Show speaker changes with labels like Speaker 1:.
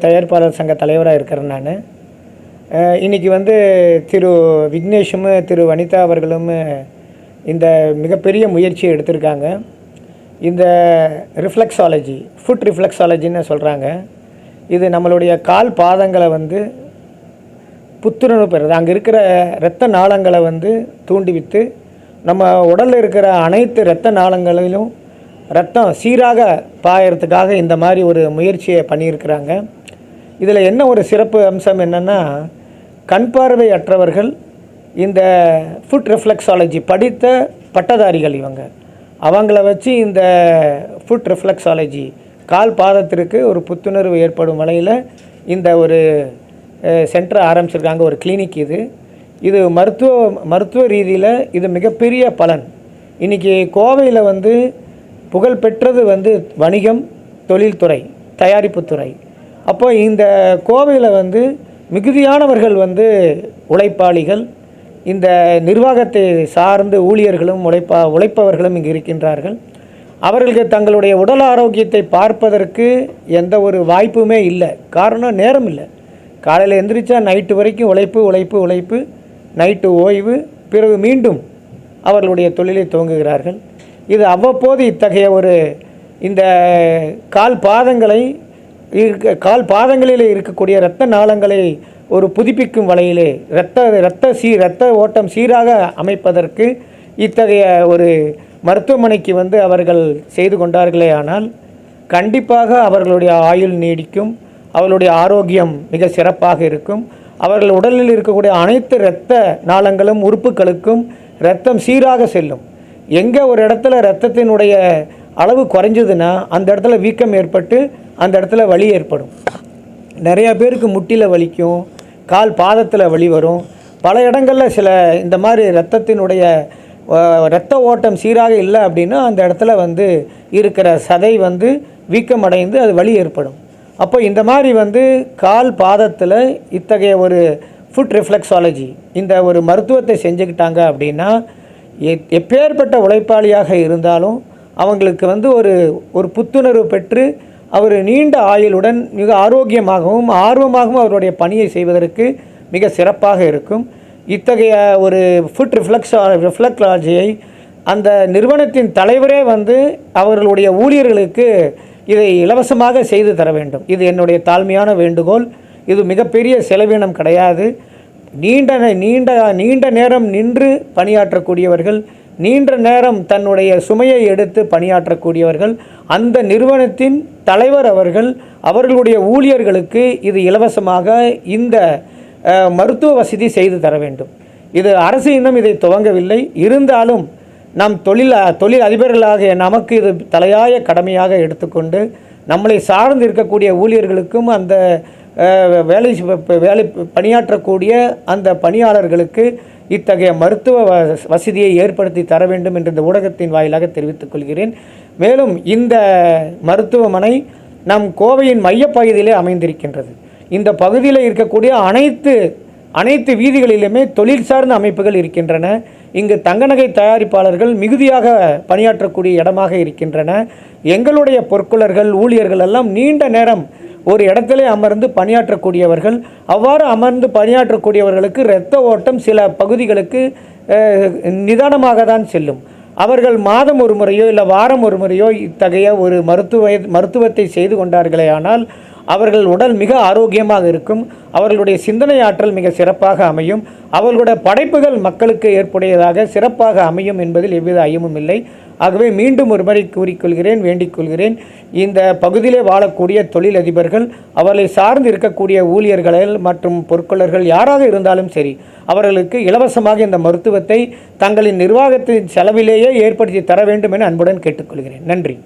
Speaker 1: தயாரிப்பாளர் சங்க தலைவராக இருக்கிறேன் நான். இன்றைக்கி வந்து திரு விக்னேஷும் திரு வனிதா அவர்களும் இந்த மிகப்பெரிய முயற்சியை எடுத்திருக்காங்க. இந்த ரிஃப்ளெக்ஸாலஜி ஃபுட் ரிஃப்ளெக்ஸாலஜின்னு சொல்கிறாங்க இது நம்மளுடைய கால் பாதங்களை வந்து புத்துணர்வு பெறுது. அங்கே இருக்கிற இரத்த நாளங்களை வந்து தூண்டிவிட்டு நம்ம உடலில் இருக்கிற அனைத்து இரத்த நாளங்களிலும் ரத்தம் சீராக பாயறதுக்காக இந்த மாதிரி ஒரு முயற்சியை பண்ணியிருக்கிறாங்க. இதில் என்ன ஒரு சிறப்பு அம்சம் என்னென்னா கண் பார்வை அற்றவர்கள் இந்த ஃபுட் ரிஃப்ளெக்ஸாலஜி படித்த பட்டதாரிகள் இவங்க. அவங்கள வச்சு இந்த ஃபுட் ரிஃப்ளெக்ஸாலஜி கால் பாதத்திற்கு ஒரு புத்துணர்வு ஏற்படும் வகையில் இந்த ஒரு சென்டர் ஆரம்பிச்சிருக்காங்க ஒரு கிளினிக் இது. இது மருத்துவ மருத்துவ ரீதியில் இது மிகப்பெரிய பலன். இன்றைக்கி கோவையில் வந்து புகழ்பெற்றது வந்து வணிகம் தொழில்துறை தயாரிப்புத்துறை. அப்போ இந்த கோவையில் வந்து மிகுதியானவர்கள் வந்து உழைப்பாளிகள். இந்த நிர்வாகத்தை சார்ந்து ஊழியர்களும் உழைப்பா உழைப்பவர்களும் இங்கு இருக்கின்றார்கள். அவர்களுக்கு தங்களுடைய உடல் ஆரோக்கியத்தை பார்ப்பதற்கு எந்த ஒரு வாய்ப்புமே இல்லை. காரணம் நேரம் இல்லை. காலையில் எந்திரிச்சா நைட்டு வரைக்கும் உழைப்பு உழைப்பு உழைப்பு. நைட்டு ஓய்வு பிறகு மீண்டும் அவர்களுடைய தொழிலை துவங்குகிறார்கள். இது அவ்வப்போது இத்தகைய ஒரு இந்த கால் பாதங்களை இருக்க கால் பாதங்களில் இருக்கக்கூடிய இரத்த நாளங்களை ஒரு புதுப்பிக்கும் வலையிலே இரத்த இரத்த சீ இரத்த ஓட்டம் சீராக அமைப்பதற்கு இத்தகைய ஒரு மருத்துவமனைக்கு வந்து அவர்கள் செய்து கொண்டார்களே ஆனால் கண்டிப்பாக அவர்களுடைய ஆயுள் நீடிக்கும் அவர்களுடைய ஆரோக்கியம் மிக சிறப்பாக இருக்கும் அவர்கள் உடலில் இருக்கக்கூடிய அனைத்து இரத்த நாளங்களும் உறுப்புகளுக்கும் இரத்தம் சீராக செல்லும். எங்கே ஒரு இடத்துல இரத்தத்தினுடைய அளவு குறைஞ்சதுன்னா அந்த இடத்துல வீக்கம் ஏற்பட்டு அந்த இடத்துல வலி ஏற்படும். நிறையா பேருக்கு முட்டியில் வலிக்கும் கால் பாதத்தில் வலி வரும். பல இடங்களில் சில இந்த மாதிரி ரத்தத்தினுடைய ரத்த இரத்த ஓட்டம் சீராக இல்லை அப்படின்னா அந்த இடத்துல வந்து இருக்கிற சதை வந்து வீக்கம் அடைந்து அது வலி ஏற்படும். அப்போ இந்த மாதிரி வந்து கால் பாதத்தில் இத்தகைய ஒரு ஃபுட் ரிஃப்ளெக்ஸாலஜி இந்த ஒரு மருத்துவத்தை செஞ்சுக்கிட்டாங்க அப்படின்னா எப்பேற்பட்ட உழைப்பாளியாக இருந்தாலும் அவங்களுக்கு வந்து ஒரு ஒரு புத்துணர்வு பெற்று அவர் நீண்ட ஆயுளுடன் மிக ஆரோக்கியமாகவும் ஆர்வமாகவும் அவருடைய பணியை செய்வதற்கு மிக சிறப்பாக இருக்கும். இத்தகைய ஒரு ஃபுட் ரிஃப்ளெக்ஸ் ரிஃப்ளக்லாஜியை அந்த நிறுவனத்தின் தலைவரே வந்து அவர்களுடைய ஊழியர்களுக்கு இதை இலவசமாக செய்து தர வேண்டும். இது என்னுடைய தாழ்மையான வேண்டுகோள். இது மிகப்பெரிய செலவினம் கிடையாது. நீண்ட நீண்ட நீண்ட நேரம் நின்று பணியாற்றக்கூடியவர்கள் நீண்ட நேரம் தன்னுடைய சுமையை எடுத்து பணியாற்றக்கூடியவர்கள் அந்த நிறுவனத்தின் தலைவர் அவர்கள் அவர்களுடைய ஊழியர்களுக்கு இது இலவசமாக இந்த மருத்துவ வசதி செய்து தர வேண்டும். இது அரசு இன்னும் இதை துவங்கவில்லை. இருந்தாலும் நம் தொழில் தொழில் அதிபர்களாகிய நமக்கு இது தலையாய கடமையாக எடுத்துக்கொண்டு நம்மளை சார்ந்து இருக்கக்கூடிய ஊழியர்களுக்கும் அந்த வேலை வேலை பணியாற்றக்கூடிய அந்த பணியாளர்களுக்கு இத்தகைய மருத்துவ வசதியை ஏற்படுத்தி தர வேண்டும் என்று இந்த ஊடகத்தின் வாயிலாக தெரிவித்துக் கொள்கிறேன். மேலும் இந்த மருத்துவமனை நம் கோவையின் மையப்பகுதியிலே அமைந்திருக்கின்றது. இந்த பகுதியில் இருக்கக்கூடிய அனைத்து அனைத்து வீதிகளிலுமே தொழில் சார்ந்த அமைப்புகள் இருக்கின்றன. இங்கு தங்கநகை தயாரிப்பாளர்கள் மிகுதியாக பணியாற்றக்கூடிய இடமாக இருக்கின்றன. எங்களுடைய பொற்குலர்கள் ஊழியர்கள் எல்லாம் நீண்ட நேரம் ஒரு இடத்திலே அமர்ந்து பணியாற்றக்கூடியவர்கள் அவ்வாறு அமர்ந்து பணியாற்றக்கூடியவர்களுக்கு இரத்த ஓட்டம் சில பகுதிகளுக்கு நிதானமாக தான் செல்லும். அவர்கள் மாதம் ஒரு முறையோ இல்லை வாரம் ஒரு முறையோ இத்தகைய ஒரு மருத்துவ மருத்துவத்தை செய்து கொண்டார்களே ஆனால் அவர்கள் உடல் மிக ஆரோக்கியமாக இருக்கும். அவர்களுடைய சிந்தனை ஆற்றல் மிக சிறப்பாக அமையும். அவர்களுடைய படைப்புகள் மக்களுக்கு ஏற்புடையதாக சிறப்பாக அமையும் என்பதில் எவ்வித ஐயமும் இல்லை. ஆகவே மீண்டும் ஒரு முறை கூறிக்கொள்கிறேன் வேண்டிக் கொள்கிறேன். இந்த பகுதியிலே வாழக்கூடிய தொழிலதிபர்கள் அவர்களை சார்ந்து இருக்கக்கூடிய ஊழியர்கள் மற்றும் பொற்கொள்ளர்கள் யாராக இருந்தாலும் சரி அவர்களுக்கு இலவசமாக இந்த மருத்துவத்தை தங்களின் நிர்வாகத்தின் செலவிலேயே ஏற்படுத்தி தர வேண்டும் என அன்புடன் கேட்டுக்கொள்கிறேன். நன்றி.